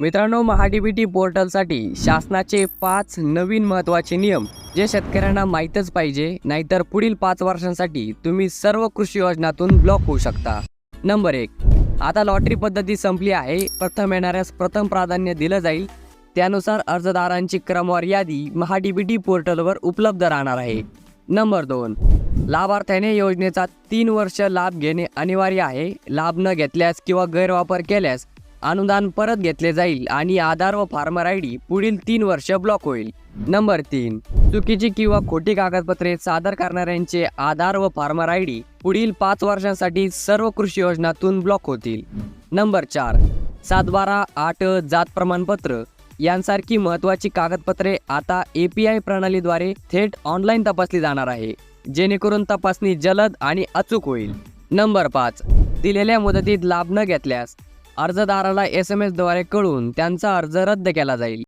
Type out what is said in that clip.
मित्रांनो महाडीबीटी पोर्टलसाठी शासनाचे पाच नवीन महत्त्वाचे नियम जे शेतकऱ्यांना माहीतच पाहिजे नाहीतर पुढील पाच वर्षांसाठी तुम्ही सर्व कृषी योजनातून ब्लॉक होऊ शकता. नंबर एक आता लॉटरी पद्धती संपली आहे. प्रथम येणाऱ्यास प्रथम प्राधान्य दिलं जाईल. त्यानुसार अर्जदारांची क्रमवार यादी महाडीबीटी पोर्टलवर उपलब्ध राहणार आहे. नंबर दोन लाभार्थ्याने योजनेचा तीन वर्ष लाभ घेणे अनिवार्य आहे. लाभ न घेतल्यास किंवा गैरवापर केल्यास अनुदान परत घेतले जाईल आणि आधार व फार्मर आय डी पुढील तीन वर्ष ब्लॉक होईल. नंबर तीन चुकीची किंवा खोटी कागदपत्रे सादर करणाऱ्यांचे आधार व फार्मर आय डी पुढील पाच वर्षांसाठी सर्व कृषी योजनातून ब्लॉक होतील. नंबर चार सात बारा आठ जात प्रमाणपत्र यांसारखी महत्त्वाची कागदपत्रे आता ए पी आय प्रणालीद्वारे थेट ऑनलाईन तपासली जाणार आहे जेणेकरून तपासणी जलद आणि अचूक होईल. नंबर पाच दिलेल्या मुदतीत लाभ न घेतल्यास अर्जदाराला एस एम एसद्वारे कळून त्यांचा अर्ज रद्द केला जाईल.